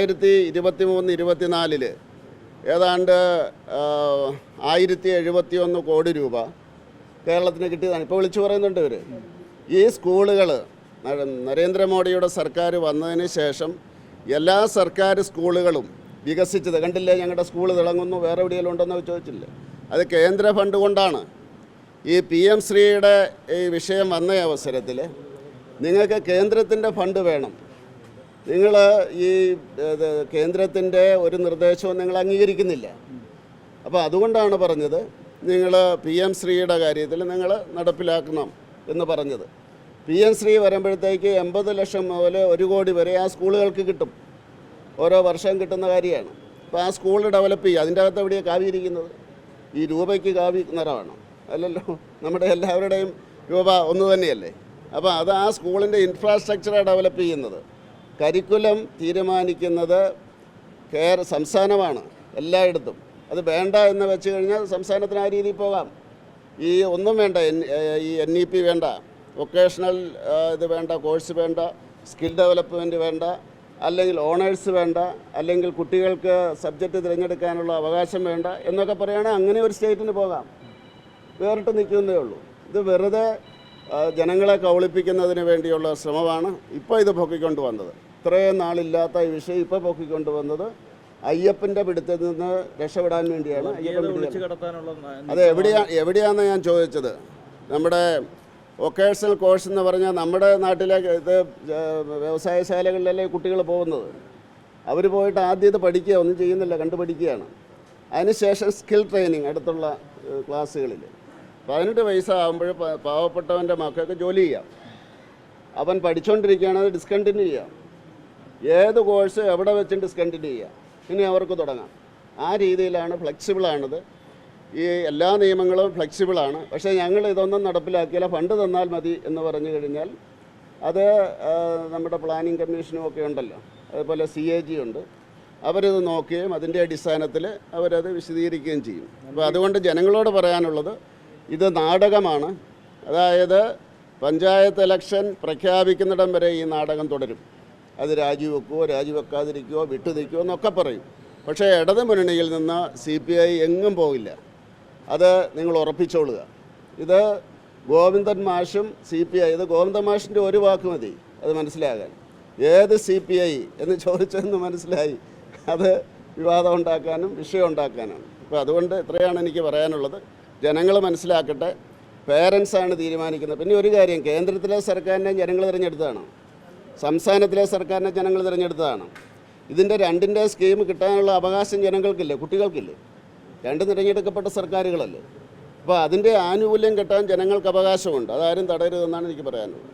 രണ്ടായിരത്തി ഇരുപത്തി മൂന്ന് ഇരുപത്തിനാലിൽ ഏതാണ്ട് ആയിരത്തി എഴുപത്തി ഒന്ന് കോടി രൂപ കേരളത്തിന് കിട്ടിയതാണ്. ഇപ്പോൾ വിളിച്ചു പറയുന്നുണ്ട് ഇവർ ഈ സ്കൂളുകൾ നരേന്ദ്രമോദിയുടെ സർക്കാർ വന്നതിന് ശേഷം എല്ലാ സർക്കാർ സ്കൂളുകളും വികസിച്ചത്. കണ്ടില്ലേ ഞങ്ങളുടെ സ്കൂൾ തിളങ്ങുന്നു വേറെ എവിടെയെങ്കിലും ഉണ്ടെന്ന് ചോദിച്ചില്ല അത് കേന്ദ്ര ഫണ്ട് കൊണ്ടാണ്. ഈ പി എം ശ്രീയുടെ ഈ വിഷയം വന്ന അവസരത്തിൽ നിങ്ങൾക്ക് കേന്ദ്രത്തിന്റെ ഫണ്ട് വേണം. നിങ്ങൾ ഈ കേന്ദ്രത്തിന്റെ ഒരു നിർദ്ദേശവും നിങ്ങൾ അംഗീകരിക്കുന്നില്ല. അപ്പോൾ അതുകൊണ്ടാണ് പറഞ്ഞത് നിങ്ങൾ പി എം ശ്രീയുടെ കാര്യത്തിൽ നിങ്ങൾ നടപ്പിലാക്കണം എന്ന് പറഞ്ഞത്. പി എം ശ്രീ വരുമ്പോഴത്തേക്ക് എൺപത് ലക്ഷം മുതൽ ഒരു കോടി വരെ ആ സ്കൂളുകൾക്ക് കിട്ടും. ഓരോ വർഷം കിട്ടുന്ന കാര്യമാണ്. അപ്പോൾ ആ സ്കൂൾ ഡെവലപ്പ് ചെയ്യുക അതിന്റെ അകത്ത് എവിടെയാണ് കാവിയിരിക്കുന്നത് ഈ രൂപയ്ക്ക് കാവി നിറമാണ് അല്ലല്ലോ നമ്മുടെ എല്ലാവരുടെയും രൂപ ഒന്ന് തന്നെയല്ലേ? അപ്പോൾ അത് ആ സ്കൂളിന്റെ ഇൻഫ്രാസ്ട്രക്ചറാണ് ഡെവലപ്പ് ചെയ്യുന്നത്. കരിക്കുലം തീരുമാനിക്കുന്നത് കേര സംസ്ഥാനമാണ് എല്ലായിടത്തും. അത് വേണ്ട എന്ന് വെച്ച് കഴിഞ്ഞാൽ സംസ്ഥാനത്തിന് ആ രീതിയിൽ പോകാം. ഈ ഒന്നും വേണ്ട ഈ എൻ ഇ പി വേണ്ട വൊക്കേഷണൽ ഇത് വേണ്ട കോഴ്സ് വേണ്ട സ്കിൽ ഡെവലപ്മെന്റ് വേണ്ട അല്ലെങ്കിൽ ഓണേഴ്സ് വേണ്ട അല്ലെങ്കിൽ കുട്ടികൾക്ക് സബ്ജക്റ്റ് തിരഞ്ഞെടുക്കാനുള്ള അവകാശം വേണ്ട എന്നൊക്കെ പറയുകയാണെങ്കിൽ അങ്ങനെ ഒരു സ്റ്റേറ്റിന് പോകാം. വേറിട്ട് നിൽക്കുന്നതേ ഉള്ളൂ. ഇത് വെറുതെ ജനങ്ങളെ കൗളിപ്പിക്കുന്നതിന് വേണ്ടിയുള്ള ശ്രമമാണ് ഇപ്പോൾ ഇത് പൊക്കിക്കൊണ്ട് വന്നത്. ഇത്രയും നാളില്ലാത്ത ഈ വിഷയം ഇപ്പോൾ പൊക്കിക്കൊണ്ട് വന്നത് അയ്യപ്പന്റെ പിടുത്തിൽ നിന്ന് രക്ഷപ്പെടാൻ വേണ്ടിയാണ്. അയ്യപ്പൻ ന- അത് എവിടെയാ എവിടെയാണെന്ന് ഞാൻ ചോദിച്ചത്? നമ്മുടെ വൊക്കേഷണൽ കോഴ്സ് എന്ന് പറഞ്ഞാൽ നമ്മുടെ നാട്ടിലെ ഇത് വ്യവസായശാലകളിലല്ലേ കുട്ടികൾ പോകുന്നത്? അവർ പോയിട്ട് ആദ്യം ഇത് പഠിക്കുക ഒന്നും ചെയ്യുന്നില്ല കണ്ടു പഠിക്കുകയാണ് അതിനുശേഷം സ്കിൽ ട്രെയിനിങ് അടുത്തുള്ള ക്ലാസ്സുകളിൽ പതിനെട്ട് വയസ്സാകുമ്പോൾ പാവപ്പെട്ടവന്റെ മക്കൾക്ക് ജോലി ചെയ്യാം. അവൻ പഠിച്ചുകൊണ്ടിരിക്കുകയാണെങ്കിൽ ഡിസ്കണ്ടിന്യൂ ചെയ്യാം. ഏത് കോഴ്സ് എവിടെ വെച്ചിട്ട് ഡിസ്കണ്ടിന്യൂ ചെയ്യുക? ഇനി അവർക്ക് തുടങ്ങാം. ആ രീതിയിലാണ് ഫ്ലെക്സിബിളാണിത് ഈ എല്ലാ നിയമങ്ങളും ഫ്ലെക്സിബിളാണ് പക്ഷേ ഞങ്ങൾ ഇതൊന്നും നടപ്പിലാക്കിയില്ല. ഫണ്ട് തന്നാൽ മതി എന്ന് പറഞ്ഞു കഴിഞ്ഞാൽ അത് നമ്മുടെ പ്ലാനിംഗ് കമ്മീഷനും ഒക്കെ ഉണ്ടല്ലോ. അതുപോലെ സി എ ജി ഉണ്ട്. അവരത് നോക്കുകയും അതിന്റെ അടിസ്ഥാനത്തിൽ അവരത് വിശദീകരിക്കുകയും ചെയ്യും. അപ്പോൾ അതുകൊണ്ട് ജനങ്ങളോട് പറയാനുള്ളത് ഇത് നാടകമാണ്. അതായത് പഞ്ചായത്ത് ഇലക്ഷൻ പ്രഖ്യാപിക്കുന്നിടം വരെ ഈ നാടകം തുടരും. അത് രാജിവെക്കുമോ രാജിവെക്കാതിരിക്കുമോ വിട്ടു നിൽക്കുവോ എന്നൊക്കെ പറയും. പക്ഷേ ഇടത് മുന്നണിയിൽ നിന്ന് സി പി ഐ എങ്ങും പോകില്ല. അത് നിങ്ങൾ ഉറപ്പിച്ചോളുക. ഇത് ഗോവിന്ദൻ മാഷും സി പി ഐ ഇത് ഗോവിന്ദൻ മാഷിന്റെ ഒരു വാക്ക് മതി അത് മനസ്സിലാകാൻ. ഏത് സി പി ഐ എന്ന് ചോദിച്ചതെന്ന് മനസ്സിലായി. അത് വിവാദം ഉണ്ടാക്കാനും വിഷയം ഉണ്ടാക്കാനാണ് അപ്പോൾ അതുകൊണ്ട് ഇത്രയാണ് എനിക്ക് പറയാനുള്ളത്. ജനങ്ങൾ മനസ്സിലാക്കട്ടെ. പേരൻസാണ് തീരുമാനിക്കുന്നത്. പിന്നെ ഒരു കാര്യം കേന്ദ്രത്തിലെ സർക്കാരിനെ ജനങ്ങൾ തിരഞ്ഞെടുത്തതാണ്? സംസ്ഥാനത്തിലെ സർക്കാരിനെ ജനങ്ങൾ തിരഞ്ഞെടുത്തതാണ്. ഇതിന്റെ രണ്ടിന്റെ സ്കീം കിട്ടാനുള്ള അവകാശം ജനങ്ങൾക്കില്ലേ? കുട്ടികൾക്കില്ലേ? രണ്ട് തിരഞ്ഞെടുക്കപ്പെട്ട സർക്കാരുകളല്ലേ? അപ്പോൾ അതിന്റെ ആനുകൂല്യം കിട്ടാൻ ജനങ്ങൾക്ക് അവകാശമുണ്ട്. അതാരും തടയരുതെന്നാണ് എനിക്ക് പറയാനുള്ളത്.